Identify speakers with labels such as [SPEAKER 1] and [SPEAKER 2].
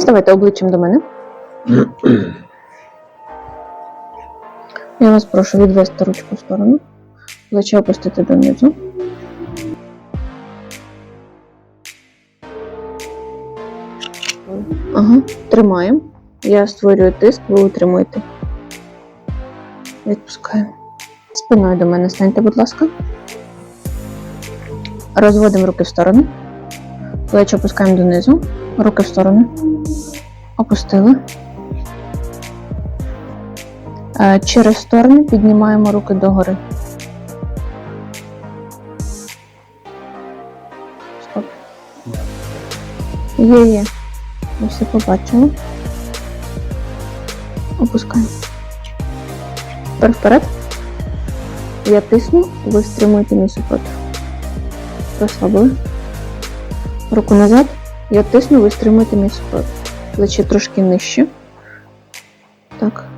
[SPEAKER 1] Ставайте обличчям до мене. Я вас прошу відвести ручку в сторону, плече опустити донизу. Ага, тримаємо. Я створюю тиск, ви утримуєте. Відпускаємо. Спиною до мене станьте, будь ласка. Розводимо руки в сторону. Плечі опускаємо донизу. Руки в сторону. Опустили. Е, Через сторони піднімаємо руки догори. Стоп. Є, є. Ми все побачили. Опускаємо. Тепер вперед. Я тисну, ви стримуєте мій супротив. Розслабили. Руку назад. Я тисну, ви стримуєте мій супротив. Плече трошки нижче. Так.